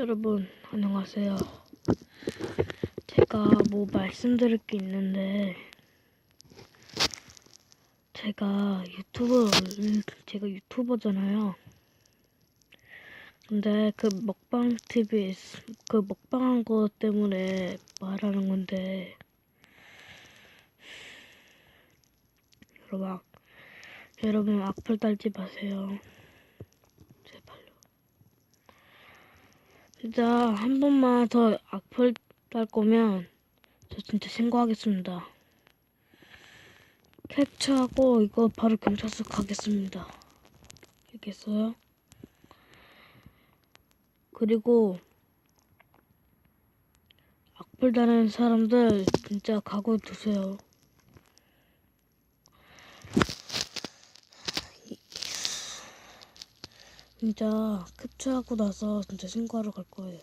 여러분 안녕하세요. 제가 뭐 말씀드릴 게 있는데 제가 유튜브 제가 유튜버잖아요. 근데 그 먹방 TV 그 먹방한 거 때문에 말하는 건데 여러분 악- 여러분 악플 달지 마세요. 진짜 한 번만 더 악플 달 거면 저 진짜 신고하겠습니다. 캡처하고 이거 바로 경찰서 가겠습니다. 알겠어요? 그리고 악플 다는 사람들 진짜 각오 두세요. 진짜 캡처하고 나서 진짜 신고하러 갈 거예요.